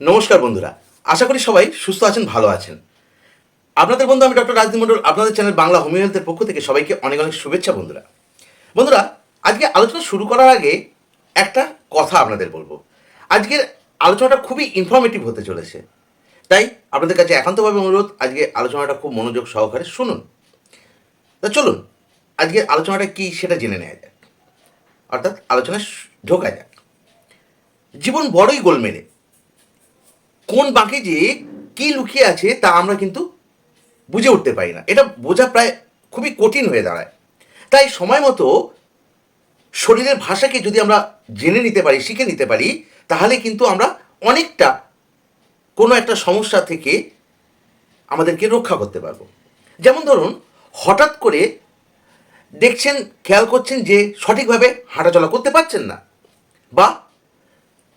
নমস্কার বন্ধুরা, আশা করি সবাই সুস্থ আছেন, ভালো আছেন। আপনাদের বন্ধু আমি ডক্টর রাজদীপ মন্ডল আপনাদের চ্যানেল বাংলা হোমিও হেলথের পক্ষ থেকে সবাইকে অনেক অনেক শুভেচ্ছা বন্ধুরা। বন্ধুরা, আজকে আলোচনা শুরু করার আগে একটা কথা আপনাদের বলব। আজকের আলোচনাটা খুবই ইনফরমেটিভ হতে চলেছে। তাই আপনাদের কাছে একান্তভাবে অনুরোধ, আজকে আলোচনাটা খুব মনোযোগ সহকারে শুনুন। তা চলুন, আজকের আলোচনাটা কি সেটা জেনে নেওয়া যাক। অর্থাৎ আলোচনা ঢোকা যাক। জীবন বড়ই গোলমেলে। কোন বাঁকে যে কি লুকিয়ে আছে তা আমরা কিন্তু বুঝে উঠতে পারি না। এটা বোঝা প্রায় খুবই কঠিন হয়ে দাঁড়ায়। তাই সময় মতো শরীরের ভাষাকে যদি আমরা জেনে নিতে পারি, শিখে নিতে পারি, তাহলে কিন্তু আমরা অনেকটা কোনো একটা সমস্যা থেকে আমাদেরকে রক্ষা করতে পারব। যেমন ধরুন, হঠাৎ করে দেখছেন, খেয়াল করছেন যে সঠিকভাবে হাঁটাচলা করতে পারছেন না বা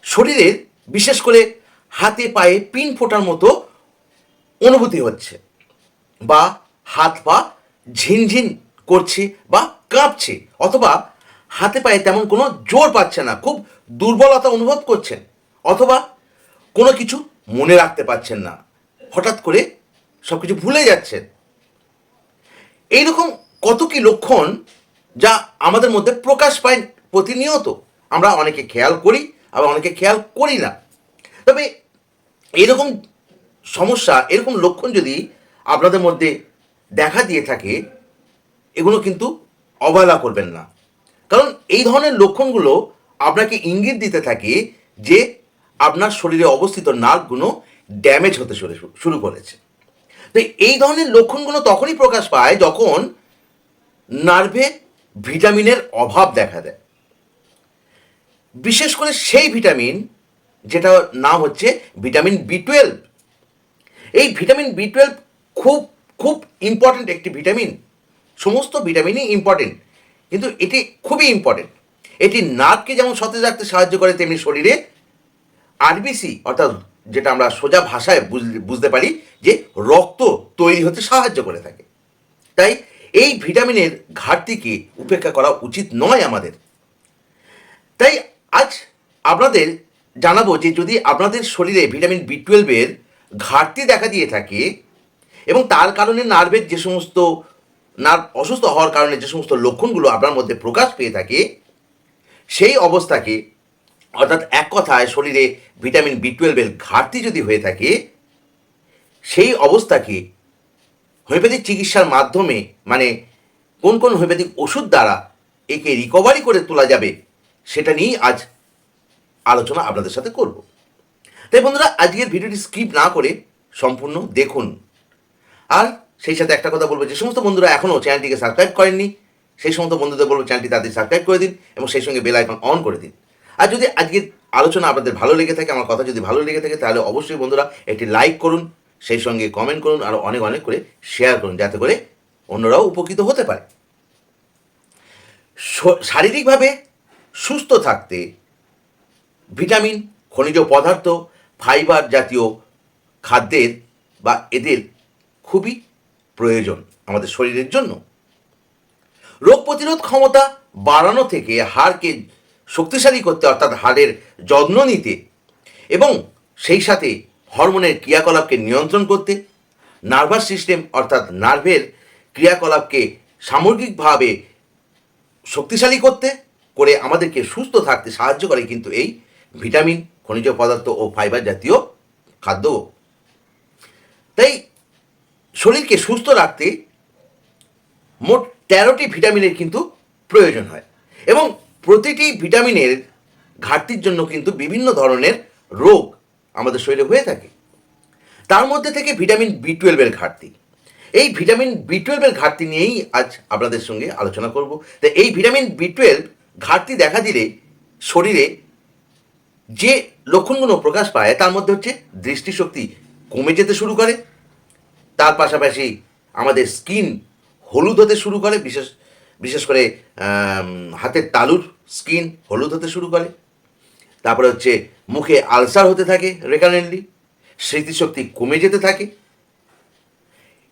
শরীরের বিশেষ করে হাতে পায়ে পিন ফোটার মতো অনুভূতি হচ্ছে বা হাত পা ঝিনঝিন করছে বা কাঁপছে অথবা হাতে পায়ে তেমন কোনো জোর পাচ্ছে না, খুব দুর্বলতা অনুভব করছেন অথবা কোনো কিছু মনে রাখতে পারছেন না, হঠাৎ করে সব কিছু ভুলে যাচ্ছেন। এইরকম কত কি লক্ষণ যা আমাদের মধ্যে প্রকাশ পায় প্রতিনিয়ত, আমরা অনেকে খেয়াল করি আবার অনেকে খেয়াল করি না। তবে এরকম সমস্যা, এরকম লক্ষণ যদি আপনাদের মধ্যে দেখা দিয়ে থাকে, এগুলো কিন্তু অবহেলা করবেন না। কারণ এই ধরনের লক্ষণগুলো আপনাকে ইঙ্গিত দিতে থাকে যে আপনার শরীরে অবস্থিত নার্ভগুলো ড্যামেজ হতে শুরু শুরু করেছে। তো এই ধরনের লক্ষণগুলো তখনই প্রকাশ পায় যখন নার্ভে ভিটামিনের অভাব দেখা দেয়। বিশেষ করে সেই ভিটামিন যেটা নাম হচ্ছে ভিটামিন বি টুয়েলভ এই ভিটামিন বি টুয়েলভ খুব খুব ইম্পর্ট্যান্ট একটি ভিটামিন। সমস্ত ভিটামিনই ইম্পর্টেন্ট কিন্তু এটি খুবই ইম্পর্টেন্ট এটি নাককে যেমন সতেজ রাখতে সাহায্য করে, তেমনি শরীরে আরবিসি অর্থাৎ যেটা আমরা সোজা ভাষায় বুঝ- বুঝতে পারি যে রক্ত তৈরি হতে সাহায্য করে থাকে। তাই এই ভিটামিনের ঘাটতিকে উপেক্ষা করা উচিত নয় আমাদের। তাই আজ আপনাদের জানাব যে যদি আপনাদের শরীরে ভিটামিন বি টুয়েলভের ঘাটতি দেখা দিয়ে থাকে এবং তার কারণে নার্ভের যে সমস্ত নার্ভ অসুস্থ হওয়ার কারণে যে সমস্ত লক্ষণগুলো আপনার মধ্যে প্রকাশ পেয়ে থাকে, সেই অবস্থাকে, অর্থাৎ এক কথায় শরীরে ভিটামিন বি টুয়েলভের ঘাটতি যদি হয়ে থাকে, সেই অবস্থাকে হোমিওপ্যাথিক চিকিৎসার মাধ্যমে মানে কোন কোন হোমিওপ্যাথিক ওষুধ দ্বারা একে রিকভারি করে তোলা যাবে, সেটা নিয়েই আজ আলোচনা আপনাদের সাথে করব। তাই বন্ধুরা, আজকের ভিডিওটি স্কিপ না করে সম্পূর্ণ দেখুন। আর সেই সাথে একটা কথা বলব, যে সমস্ত বন্ধুরা এখনও চ্যানেলটিকে সাবস্ক্রাইব করেননি, সেই সমস্ত বন্ধুদের বলব চ্যানেলটি তাদের সাবস্ক্রাইব করে দিন এবং সেই সঙ্গে বেল আইকন অন করে দিন। আর যদি আজকের আলোচনা আপনাদের ভালো লেগে থাকে, আমার কথা যদি ভালো লেগে থাকে, তাহলে অবশ্যই বন্ধুরা একটি লাইক করুন, সেই সঙ্গে কমেন্ট করুন, আর অনেক অনেক করে শেয়ার করুন, যাতে করে অন্যরাও উপকৃত হতে পারে। শারীরিকভাবে সুস্থ থাকতে ভিটামিন, খনিজ পদার্থ, ফাইবার জাতীয় খাদ্যের বা এদের খুবই প্রয়োজন আমাদের শরীরের জন্য। রোগ প্রতিরোধ ক্ষমতা বাড়ানো থেকে হাড়কে শক্তিশালী করতে অর্থাৎ হাড়ের যত্ন নিতে এবং সেই সাথে হরমোনের ক্রিয়াকলাপকে নিয়ন্ত্রণ করতে, নার্ভাস সিস্টেম অর্থাৎ নার্ভের ক্রিয়াকলাপকে সামগ্রিকভাবে শক্তিশালী করতে, করে আমাদেরকে সুস্থ থাকতে সাহায্য করে। কিন্তু এই ভিটামিন, খনিজ পদার্থ ও ফাইবার জাতীয় খাদ্য। তাই শরীরকে সুস্থ রাখতে মোট তেরোটি ভিটামিনের কিন্তু প্রয়োজন হয় এবং প্রতিটি ভিটামিনের ঘাটতির জন্য কিন্তু বিভিন্ন ধরনের রোগ আমাদের শরীরে হয়ে থাকে। তার মধ্যে থেকে ভিটামিন বি টুয়েলভের ঘাটতি। এই ভিটামিন বি টুয়েলভের ঘাটতি নিয়েই আজ আপনাদের সঙ্গে আলোচনা করব। তো এই ভিটামিন বি টুয়েলভ ঘাটতি দেখা দিলে শরীরে যে লক্ষণগুলো প্রকাশ পায়, তার মধ্যে হচ্ছে দৃষ্টিশক্তি কমে যেতে শুরু করে। তার পাশাপাশি আমাদের স্কিন হলুদ হতে শুরু করে, বিশেষ বিশেষ করে হাতের তালুর স্কিন হলুদ হতে শুরু করে। তারপরে হচ্ছে মুখে আলসার হতে থাকে রেকারেন্টলি, স্মৃতিশক্তি কমে যেতে থাকে।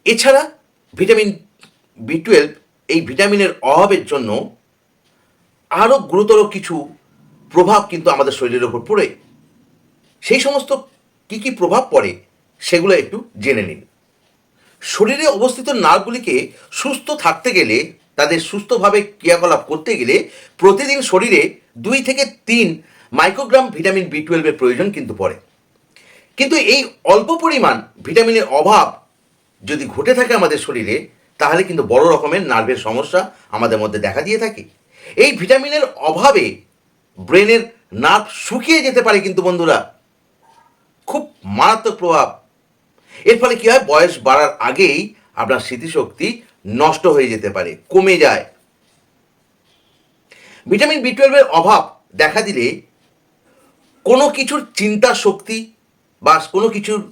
এছাড়া ভিটামিন বি টুয়েলভ এই ভিটামিনের অভাবের জন্য আরও গুরুতর কিছু প্রভাব কিন্তু আমাদের শরীরের ওপর পড়ে। সেই সমস্ত কি কি প্রভাব পড়ে সেগুলো একটু জেনে নিন। শরীরে অবস্থিত নার্ভগুলিকে সুস্থ থাকতে গেলে, তাদের সুস্থভাবে ক্রিয়াকলাপ করতে গেলে প্রতিদিন শরীরে দুই থেকে তিন মাইক্রোগ্রাম ভিটামিন বি টুয়েলভের প্রয়োজন কিন্তু পড়ে। কিন্তু এই অল্প পরিমাণ ভিটামিনের অভাব যদি ঘটে থাকে আমাদের শরীরে, তাহলে কিন্তু বড় রকমের নার্ভের সমস্যা আমাদের মধ্যে দেখা দিয়ে থাকে। এই ভিটামিনের অভাবে ব্রেনের নার্ভ শুকিয়ে যেতে পারে কিন্তু বন্ধুরা। খুব মারাত্মক প্রভাব। এর ফলে কী হয়? বয়স বাড়ার আগেই আপনার স্মৃতিশক্তি নষ্ট হয়ে যেতে পারে, কমে যায়। ভিটামিন বি টুয়েলভের অভাব দেখা দিলে কোনো কিছুর চিন্তা শক্তি বা কোনো কিছুর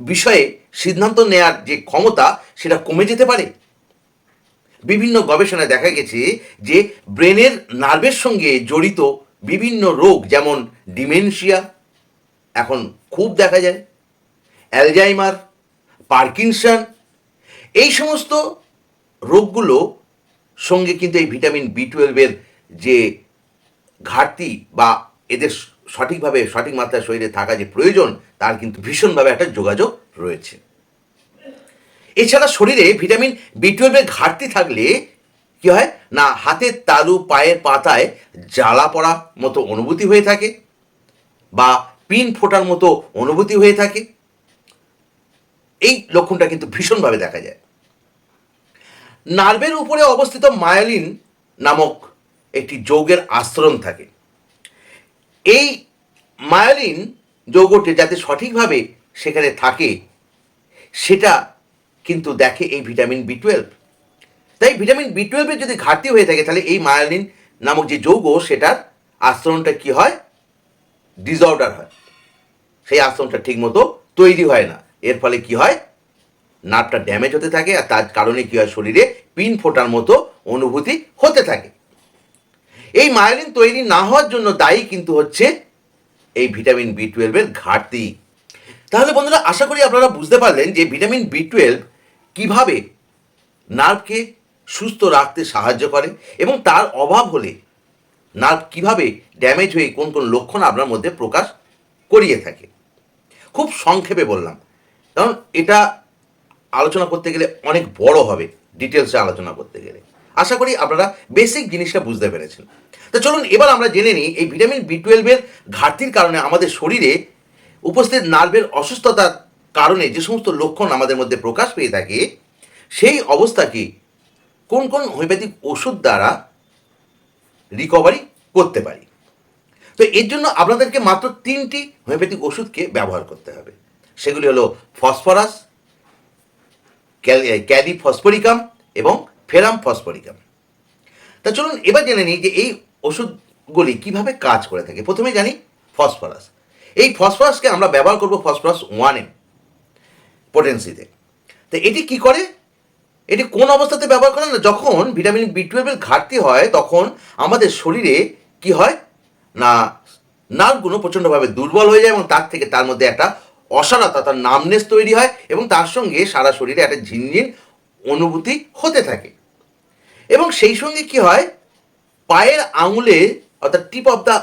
বিষয়ে সিদ্ধান্ত নেয়ার যে ক্ষমতা, সেটা কমে যেতে পারে। বিভিন্ন গবেষণায় দেখা গেছে যে ব্রেনের নার্ভের সঙ্গে জড়িত বিভিন্ন রোগ, যেমন ডিমেনশিয়া, এখন খুব দেখা যায়, অ্যালজাইমার, পার্কিনসন, এই সমস্ত রোগগুলো সঙ্গে কিন্তু এই ভিটামিন বি টুয়েলভের যে ঘাটতি বা এদের সঠিকভাবে, সঠিক মাত্রায় শরীরে থাকা যে প্রয়োজন, তার কিন্তু ভীষণভাবে একটা যোগাযোগ রয়েছে। এছাড়া শরীরে ভিটামিন বি টুয়েলভের ঘাটতি থাকলে কি হয়? না, হাতের তালু পায়ের পাতায় জ্বালা পড়া মতো অনুভূতি হয়ে থাকে বা পিন ফোটার মতো অনুভূতি হয়ে থাকে। এই লক্ষণটা কিন্তু ভীষণভাবে দেখা যায়। নার্ভের উপরে অবস্থিত মায়োলিন নামক একটি যৌগের আস্তরণ থাকে। এই মায়োলিন যৌগটি যাতে সঠিকভাবে সেখানে থাকে, সেটা কিন্তু দেখে এই ভিটামিন বি টুয়েলভ। তাই ভিটামিন বি টুয়েলভের যদি ঘাটতি হয়ে থাকে, তাহলে এই মায়োলিন নামক যে যৌগ, সেটার আস্তরণটা কি হয়? ডিসঅর্ডার হয়। সেই আস্তরণটা ঠিকমতো তৈরি হয় না। এর ফলে কি হয়? নার্ভটা ড্যামেজ হতে থাকে, আর তার কারণে কি হয়? শরীরে পিন ফোটার মতো অনুভূতি হতে থাকে। এই মায়োলিন তৈরি না হওয়ার জন্য দায়ী কিন্তু হচ্ছে এই ভিটামিন বি টুয়েলভের ঘাটতি। তাহলে বন্ধুরা, আশা করি আপনারা বুঝতে পারলেন যে ভিটামিন বি টুয়েলভ কীভাবে নার্ভকে সুস্থ রাখতে সাহায্য করে এবং তার অভাব হলে নার্ভ কীভাবে ড্যামেজ হয়ে কোন কোন লক্ষণ আপনার মধ্যে প্রকাশ করিয়ে থাকে। খুব সংক্ষেপে বললাম, কারণ এটা আলোচনা করতে গেলে অনেক বড় হবে ডিটেলসে আলোচনা করতে গেলে। আশা করি আপনারা বেসিক জিনিসটা বুঝতে পেরেছেন। তো চলুন এবার আমরা জেনে নিই, এই ভিটামিন বি টুয়েলভের ঘাটতির কারণে আমাদের শরীরে উপস্থিত নার্ভের অসুস্থতার কারণে যে সমস্ত লক্ষণ আমাদের মধ্যে প্রকাশ পেয়ে থাকে, সেই অবস্থাকে কোন কোন হোমিওপ্যাথিক ওষুধ দ্বারা রিকভারি করতে পারি? তো এর জন্য আপনাদেরকে মাত্র তিনটি হোমিওপ্যাথিক ওষুধকে ব্যবহার করতে হবে। সেগুলি হলো ফসফরাস, ক্যালি ফসফরিকাম এবং ফেরাম ফসফরিকাম তা চলুন এবার জেনে নিই যে এই ওষুধগুলি কীভাবে কাজ করে থাকে। প্রথমে জানি ফসফরাস। এই ফসফরাসকে আমরা ব্যবহার করব ফসফরাস ওয়ানে পোটেন্সিতে তো এটি কি করে? এটি কোন অবস্থাতে ব্যবহার করে না, যখন ভিটামিন বি টুয়েলভের ঘাটতি হয়, তখন আমাদের শরীরে কি হয়? না নার্ভগুলো প্রচণ্ডভাবে দুর্বল হয়ে যায় এবং তার থেকে তার মধ্যে একটা অসারতা, তার নামনেস তৈরি হয় এবং তার সঙ্গে সারা শরীরে একটা ঝিনঝিন অনুভূতি হতে থাকে। এবং সেই সঙ্গে কি হয়? পায়ের আঙুলে অর্থাৎ টিপ অফ দ্য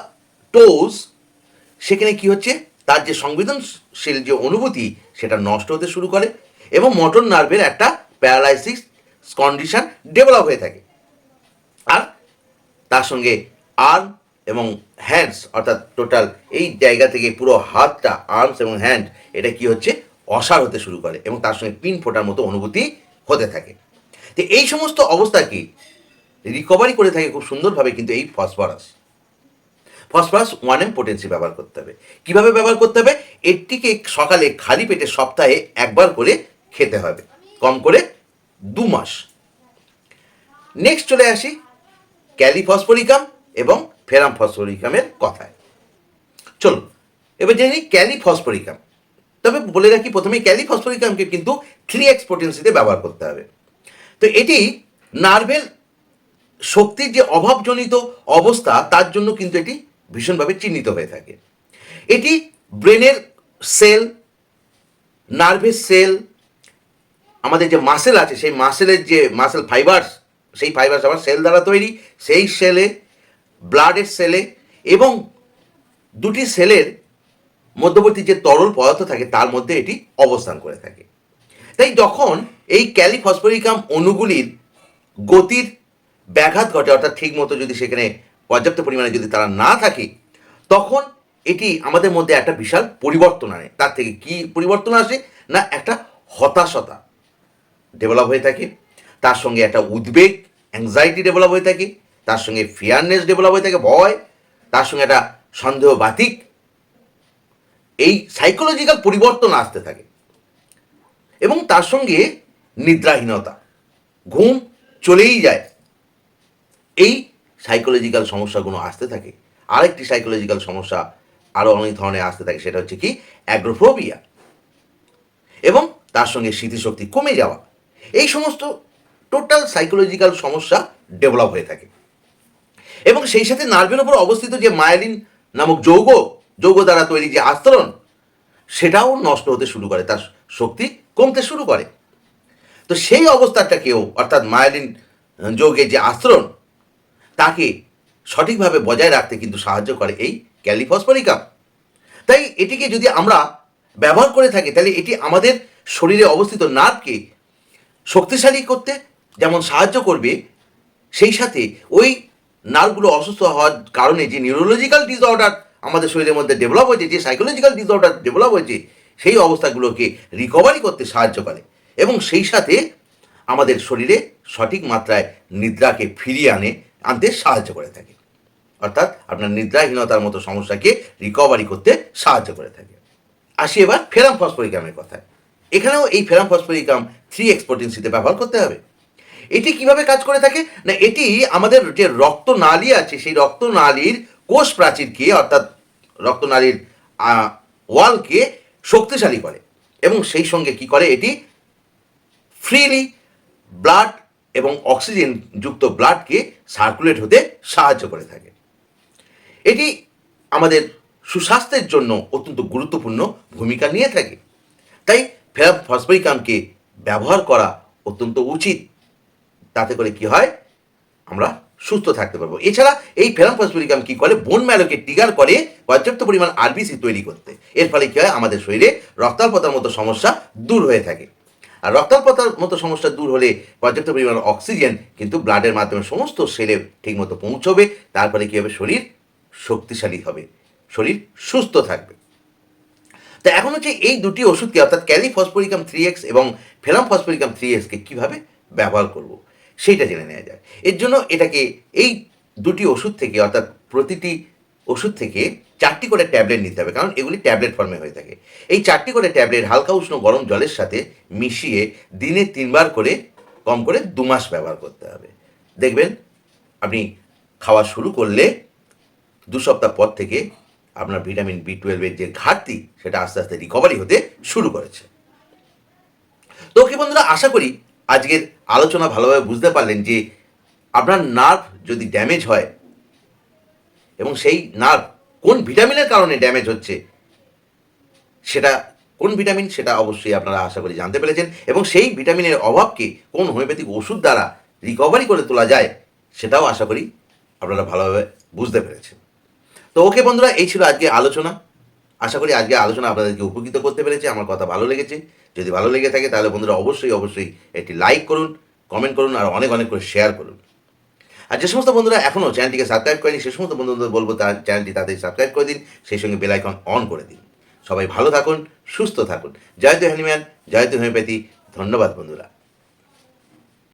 টোজ সেখানে কি হচ্ছে? তার যে সংবেদনশীল যে অনুভূতি, সেটা নষ্ট হতে শুরু করে এবং মটন নার্ভের একটা প্যারালাইসিস কন্ডিশন ডেভেলপ হয়ে থাকে। আর তার সঙ্গে আর্ম এবং হ্যান্ডস অর্থাৎ টোটাল এই জায়গা থেকে পুরো হাতটা আর্মস এবং হ্যান্ড এটা কি হচ্ছে? অসার হতে শুরু করে এবং তার সঙ্গে পিন ফোটার মতো অনুভূতি হতে থাকে। তো এই সমস্ত অবস্থা অবস্থাকে রিকভারি করে থাকে খুব সুন্দরভাবে কিন্তু এই phosphorus phosphorus one M potency ব্যবহার করতে হবে। কীভাবে ব্যবহার করতে হবে? এটিকে সকালে খালি পেটে সপ্তাহে একবার করে খেতে হবে। কম করে দু মাস। নেক্সট চলে আসি ক্যালিফসফরিকাম এবং ফেরাম ফসফরিকামের কথায়। চলুন, এবার জেনে নিই ক্যালিফসফরিকাম। তবে বলে রাখি প্রথমে ক্যালিফসফরিকামকে কিন্তু থ্রি এক্স পোটেন্সিতে ব্যবহার করতে হবে। তো এটি নার্ভের শক্তির যে অভাবজনিত অবস্থা, তার জন্য কিন্তু এটি ভীষণভাবে চিহ্নিত হয়ে থাকে। এটি ব্রেনের সেল, নার্ভের সেল আমাদের যে মাসেল আছে, সেই মাসেলের যে মাসেল ফাইবার্স সেই ফাইবার্স আবার সেল দ্বারা তৈরি, সেই সেলে ব্লাডের সেলে এবং দুটি সেলের মধ্যবর্তী যে তরল পদার্থ থাকে, তার মধ্যে এটি অবস্থান করে থাকে। তাই যখন এই ক্যালিফসফরিকাম অণুগুলির গতির ব্যাঘাত ঘটে, অর্থাৎ ঠিক মতো যদি সেখানে পর্যাপ্ত পরিমাণে যদি তারা না থাকে, তখন এটি আমাদের মধ্যে একটা বিশাল পরিবর্তন আনে। তার থেকে কি পরিবর্তন আসে? না, একটা হতাশতা। ডেভেলপ হয়ে থাকে, তার সঙ্গে একটা উদ্বেগ অ্যাংজাইটি ডেভেলপ হয়ে থাকে, তার সঙ্গে ফিয়ারনেস ডেভেলপ হয়ে থাকে, ভয়, তার সঙ্গে একটা সন্দেহ বাতিক এই সাইকোলজিক্যাল পরিবর্তন আসতে থাকে। এবং তার সঙ্গে নিদ্রাহীনতা, ঘুম চলেই যায়। এই সাইকোলজিক্যাল সমস্যাগুলো আসতে থাকে। আরেকটি সাইকোলজিক্যাল সমস্যা আরও অনেক ধরনের আসতে থাকে, সেটা হচ্ছে কি অ্যাগ্রোফোবিয়া এবং তার সঙ্গে স্মৃতিশক্তি কমে যাওয়া। এই সমস্ত টোটাল সাইকোলজিক্যাল সমস্যা ডেভেলপ হয়ে থাকে। এবং সেই সাথে নার্ভের উপর অবস্থিত যে মায়ালিন নামক যৌগ যৌগ দ্বারা তৈরি যে আস্তরণ, সেটাও নষ্ট হতে শুরু করে, তার শক্তি কমতে শুরু করে। তো সেই অবস্থাটাকেও অর্থাৎ মায়ালিন যৌগের যে আস্তরণ, তাকে সঠিকভাবে বজায় রাখতে কিন্তু সাহায্য করে এই ক্যালিফসফরিকাম তাই এটিকে যদি আমরা ব্যবহার করে থাকি, তাহলে এটি আমাদের শরীরে অবস্থিত নার্ভকে শক্তিশালী করতে, যেমন সাহায্য করবে, সেই সাথে ওই নার্ভগুলো অসুস্থ হওয়ার কারণে যে নিউরোলজিক্যাল ডিসঅর্ডার আমাদের শরীরের মধ্যে ডেভেলপ হয়েছে, যে সাইকোলজিক্যাল ডিসঅর্ডার ডেভেলপ হয়েছে, সেই অবস্থাগুলোকে রিকভারি করতে সাহায্য করে। এবং সেই সাথে আমাদের শরীরে সঠিক মাত্রায় নিদ্রাকে ফিরিয়ে আনে, আনতে সাহায্য করে থাকে। অর্থাৎ আপনার নিদ্রাহীনতার মতো সমস্যাকে রিকভারি করতে সাহায্য করে থাকে। আসি এবার ফেরাম ফসফরিকামের কথায়। এখানেও এই ফেরাম ফসফরিকাম থ্রি এক্স পোটেন্সিতে ব্যবহার করতে হবে। এটি কীভাবে কাজ করে থাকে? না, এটি আমাদের যে রক্তনালী আছে, সেই রক্তনালীর কোষ প্রাচীরকে, অর্থাৎ রক্তনালীর ওয়ালকে শক্তিশালী করে এবং সেই সঙ্গে কি করে এটি? ফ্রিলি ব্লাড এবং অক্সিজেন যুক্ত ব্লাডকে সার্কুলেট হতে সাহায্য করে থাকে। এটি আমাদের সুস্বাস্থ্যের জন্য অত্যন্ত গুরুত্বপূর্ণ ভূমিকা নিয়ে থাকে। তাই ফেরাম ফসফরিকামকে ব্যবহার করা অত্যন্ত উচিত। তাতে করে কি হয়? আমরা সুস্থ থাকতে পারব। এছাড়া এই ফেরাম ফসফরিকাম কি করে? বোন ম্যালোকে ট্রিগার করে পর্যাপ্ত পরিমাণ আরবিসি তৈরি করতে। এর ফলে কি হয়? আমাদের শরীরে রক্তাল্পতার মতো সমস্যা দূর হয়ে থাকে। আর রক্তাল্পতার মতো সমস্যা দূর হলে পর্যাপ্ত পরিমাণ অক্সিজেন কিন্তু ব্লাডের মাধ্যমে সমস্ত সেলে ঠিকমতো পৌঁছবে। তারপরে কী হবে? শরীর শক্তিশালী হবে। শরীর সুস্থ থাকবে। তো এখন হচ্ছে এই দুটি ওষুধকে অর্থাৎ ক্যালি ক্যালিফসফরিকাম থ্রি এক্স এবং ফেরাম ফসফরিকাম থ্রি এক্সকে কীভাবে ব্যবহার করব সেইটা জেনে নেওয়া যায় এর জন্য এটাকে এই দুটি ওষুধ থেকে অর্থাৎ প্রতিটি ওষুধ থেকে চারটি করে ট্যাবলেট নিতে হবে, কারণ এগুলি ট্যাবলেট ফর্মে হয়ে থাকে। এই চারটি করে ট্যাবলেট হালকা উষ্ণ গরম জলের সাথে মিশিয়ে দিনে তিনবার করে কম করে দু মাস ব্যবহার করতে হবে। দেখবেন, আপনি খাওয়া শুরু করলে দু সপ্তাহ পর থেকে আপনার ভিটামিন বি টুয়েলভের যে ঘাটতি, সেটা আস্তে আস্তে রিকভারি হতে শুরু করেছে। তো কি বন্ধুরা, আশা করি আজকের আলোচনা ভালোভাবে বুঝতে পারলেন যে আপনার নার্ভ যদি ড্যামেজ হয়, এবং সেই নার্ভ কোন ভিটামিনের কারণে ড্যামেজ হচ্ছে, সেটা কোন ভিটামিন সেটা অবশ্যই আপনারা আশা করি জানতে পেরেছেন, এবং সেই ভিটামিনের অভাবকে কোন হোমিওপ্যাথিক ওষুধ দ্বারা রিকভারি করে তোলা যায়, সেটাও আশা করি আপনারা ভালোভাবে বুঝতে পেরেছেন। তো ওকে বন্ধুরা, এই ছিল আজকে আলোচনা। আশা করি আজকে আলোচনা আপনাদেরকে উপকৃত করতে পেরেছে। আমার কথা ভালো লেগেছে। যদি ভালো লেগে থাকে তাহলে বন্ধুরা অবশ্যই অবশ্যই একটি লাইক করুন কমেন্ট করুন, আর অনেক অনেক করে শেয়ার করুন। আর যে সমস্ত বন্ধুরা এখনও চ্যানেলটিকে সাবস্ক্রাইব করেনি, সে সমস্ত বন্ধুদের বলব তার চ্যানেলটি তাদের সাবস্ক্রাইব করে দিন, সেই সঙ্গে বেল আইকন অন করে দিন। সবাই ভালো থাকুন, সুস্থ থাকুন। জয় তো হ্যানিম্যান, জয় তো হোমিওপ্যাথি। ধন্যবাদ বন্ধুরা।